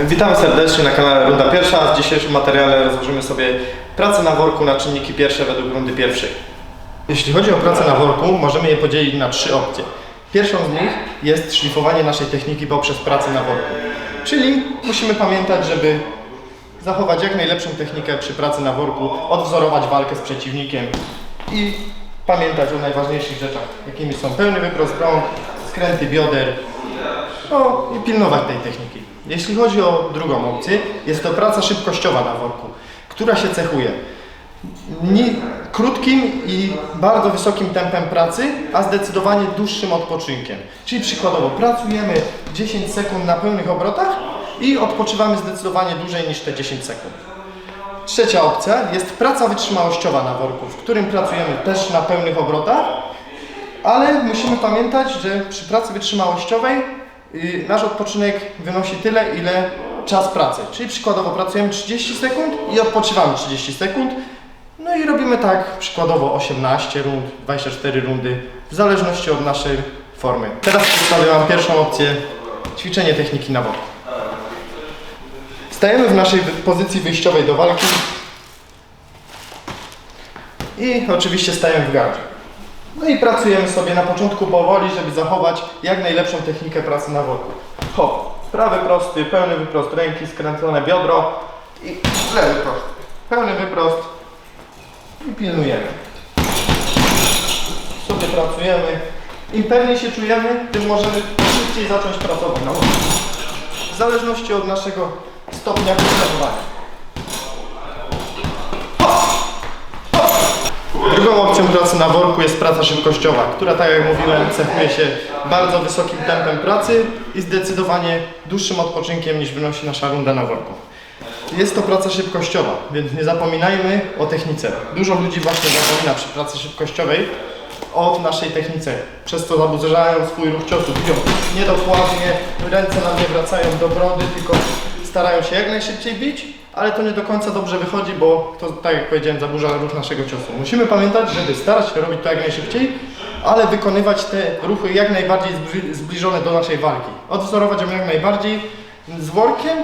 Witamy serdecznie na kanale Runda Pierwsza. W dzisiejszym materiale rozłożymy sobie pracę na worku na czynniki pierwsze według rundy pierwszej. Jeśli chodzi o pracę na worku, możemy je podzielić na trzy opcje. Pierwszą z nich jest szlifowanie naszej techniki poprzez pracę na worku. Czyli musimy pamiętać, żeby zachować jak najlepszą technikę przy pracy na worku, odwzorować walkę z przeciwnikiem i pamiętać o najważniejszych rzeczach, jakimi są pełny wyprost rąk, skręty bioder, no i pilnować tej techniki. Jeśli chodzi o drugą opcję, jest to praca szybkościowa na worku, która się cechuje krótkim i bardzo wysokim tempem pracy, a zdecydowanie dłuższym odpoczynkiem. Czyli przykładowo pracujemy 10 sekund na pełnych obrotach i odpoczywamy zdecydowanie dłużej niż te 10 sekund. Trzecia opcja jest praca wytrzymałościowa na worku, w którym pracujemy też na pełnych obrotach, ale musimy pamiętać, że przy pracy wytrzymałościowej nasz odpoczynek wynosi tyle, ile czas pracy. Czyli przykładowo pracujemy 30 sekund i odpoczywamy 30 sekund. No i robimy tak przykładowo 18 rund, 24 rundy, w zależności od naszej formy. Teraz przedstawię Wam pierwszą opcję, ćwiczenie techniki na worku. Stajemy w naszej pozycji wyjściowej do walki i oczywiście stajemy w gardzie. No i pracujemy sobie na początku powoli, żeby zachować jak najlepszą technikę pracy na worku. Hop, prawy prosty, pełny wyprost ręki, skręcone biodro i lewy prosty. Pełny wyprost i pilnujemy. Sobie pracujemy. Im pewniej się czujemy, tym możemy szybciej zacząć pracować na worku. W zależności od naszego stopnia wytrenowania. Opcją pracy na worku jest praca szybkościowa, która tak jak mówiłem cechuje się bardzo wysokim tempem pracy i zdecydowanie dłuższym odpoczynkiem niż wynosi nasza runda na worku. Jest to praca szybkościowa, więc nie zapominajmy o technice. Dużo ludzi właśnie zapomina przy pracy szybkościowej o naszej technice, przez co zaburzają swój ruch ciosu. Biją niedokładnie, ręce nam nie wracają do brody, tylko starają się jak najszybciej bić, ale to nie do końca dobrze wychodzi, bo to, tak jak powiedziałem, zaburza ruch naszego ciosu. Musimy pamiętać, żeby starać się robić to jak najszybciej, ale wykonywać te ruchy jak najbardziej zbli- zbliżone do naszej walki. Odwzorować ją jak najbardziej z workiem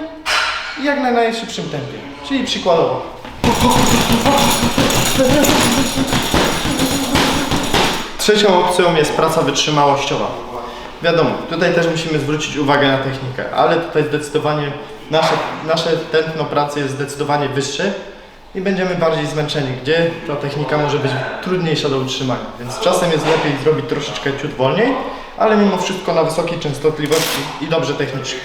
i jak na najszybszym tempie. Czyli przykładowo. Trzecią opcją jest praca wytrzymałościowa. Wiadomo, tutaj też musimy zwrócić uwagę na technikę, ale tutaj zdecydowanie nasze, nasze tętno pracy jest zdecydowanie wyższe i będziemy bardziej zmęczeni, gdzie ta technika może być trudniejsza do utrzymania. Więc czasem jest lepiej zrobić troszeczkę ciut wolniej, ale mimo wszystko na wysokiej częstotliwości i dobrze technicznie.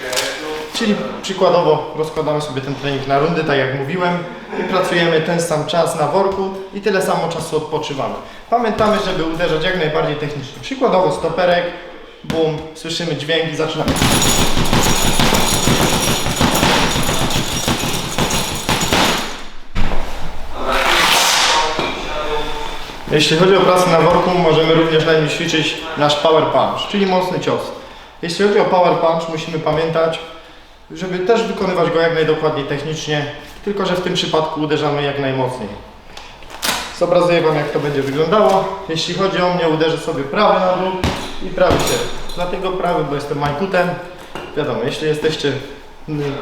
Czyli przykładowo rozkładamy sobie ten trening na rundy, tak jak mówiłem, i pracujemy ten sam czas na worku i tyle samo czasu odpoczywamy. Pamiętamy, żeby uderzać jak najbardziej technicznie. Przykładowo stoperek, bum, słyszymy dźwięk i zaczynamy. Jeśli chodzi o pracę na worku, możemy również na nim ćwiczyć nasz power punch, czyli mocny cios. Jeśli chodzi o power punch, musimy pamiętać, żeby też wykonywać go jak najdokładniej technicznie, tylko że w tym przypadku uderzamy jak najmocniej. Zobrazuję Wam jak to będzie wyglądało. Jeśli chodzi o mnie, uderzę sobie prawy na dół i prawy się. Dlatego prawy, bo jestem majkutem. Wiadomo, jeśli jesteście mm,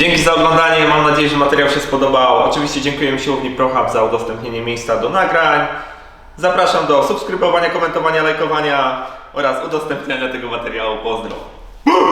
Dzięki za oglądanie, mam nadzieję, że materiał się spodobał. Oczywiście dziękujemy siłowni ProHub za udostępnienie miejsca do nagrań. Zapraszam do subskrybowania, komentowania, lajkowania oraz udostępniania tego materiału. Pozdro!